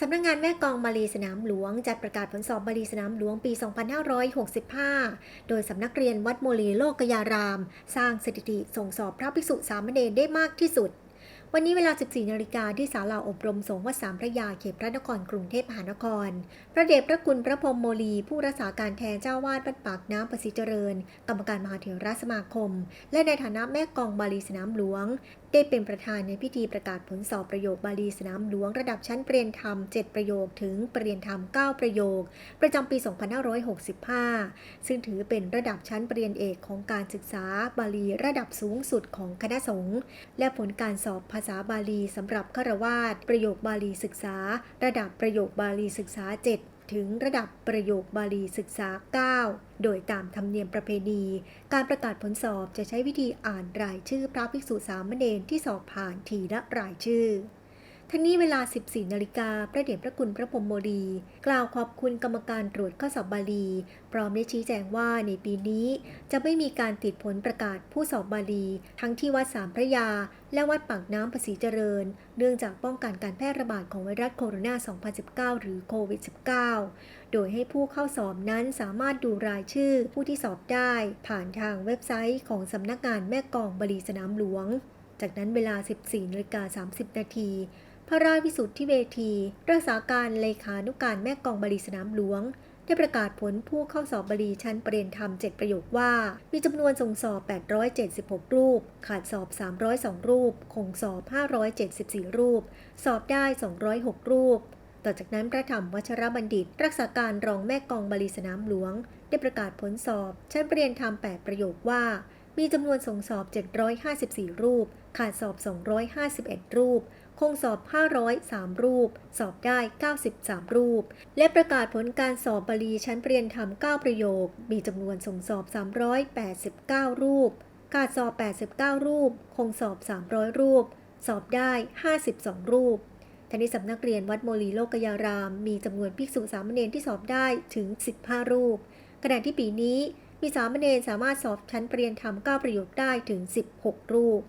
สำนักงงานแม่กองบาลีสนามหลวง จัดประกาศผลสอบบาลีสนามหลวงปี 2565 โดยสำนักเรียนวัดโมลีโลกยาราม สร้างสถิติส่งสอบพระภิกษุสามเณรได้มากที่สุด วันนี้เวลา 14 นาฬิกาที่ศาลาอบรมสงฆ์วัดสามพระยาเขตพระนครกรุงเทพมหานคร พระเดชพระคุณพระพรมโมลี ผู้รักษาการแทนเจ้าวาดวัดปากน้ำประสิทธิเจริญ กรรมการมหาเถรสมาคม และในฐานะแม่กองบาลีสนามหลวง ได้เป็นประธานในพิธีประกาศผลสอบประโยคบาลีสนามหลวงระดับชั้นเปรียนธรรม 7 ประโยคถึงเปรียนธรรม 9 ประโยค ประจำปี 2565 ซึ่งถือเป็นระดับชั้นเปริญญาเอกของการศึกษาบาลีระดับสูงสุดของคณะสงฆ์และผลการสอบาษาบาลีสำหรับฆราวาสประโยคบาลีศึกษา ระดับประโยคบาลีศึกษา 7 ถึงระดับประโยคบาลีศึกษา 9 โดยตามธรรมเนียมประเพณี การประกาศผลสอบจะใช้วิธีอ่านรายชื่อพระภิกษุสามเณรที่สอบผ่านทีละรายชื่อ ทั้งนี้เวลา 14 นาฬิกา พระเดชพระคุณพระพรมโมลีกล่าวขอบคุณกรรมการตรวจข้อสอบบาลี พร้อมได้ชี้แจงว่าในปีนี้ จะไม่มีการติดผลประกาศผู้สอบบาลี ทั้งที่วัดสามพระยา และวัดปากน้ำภาษีเจริญ เนื่องจากป้องกันการแพร่ระบาดของไวรัสโคโรนา 2019 หรือโควิด -19 โดยให้ผู้เข้าสอบนั้นสามารถดูรายชื่อผู้ที่สอบได้ ผ่านทางเว็บไซต์ของสำนักงานแม่กองบาลีสนามหลวง จากนั้นเวลา 14นาฬิกา30 นาที พระราชวิสุทธิเวที รักษาการเลขานุการแม่กองบาลีสนามหลวง ได้ประกาศผลผู้เข้าสอบบาลีชั้นประเรียนธรรม 7 ประโยคว่า มีจำนวนส่งสอบ 876 รูป ขาดสอบ 302 รูป คงสอบ 574 รูป สอบได้ 206 รูป ต่อจากนั้นพระธรรมวัชรบัณฑิต รักษาการรองแม่กองบาลีสนามหลวง ได้ประกาศผลสอบ ชั้นประเรียนธรรม 8 ประโยคว่า มีจำนวนส่งสอบ 754 รูป ขาดสอบ 251 รูป คงสอบ 503 รูป สอบได้ 93 รูป และประกาศผลการสอบบาลีชั้นเรียนธรรม 9 ประโยค มีจำนวนส่งสอบ 389 รูป ขาดสอบ 89 รูป คงสอบ 300 รูป สอบได้ 52 รูปทางนี้สำนักเรียนวัดโมลีโลกยาราม มีจำนวนภิกษุสามเณรที่สอบได้ถึง 15 รูปขณะที่ปีนี้ มีสามเณรสามารถสอบชั้นเปรียนธรรม9ประโยคได้ถึง 16 รูป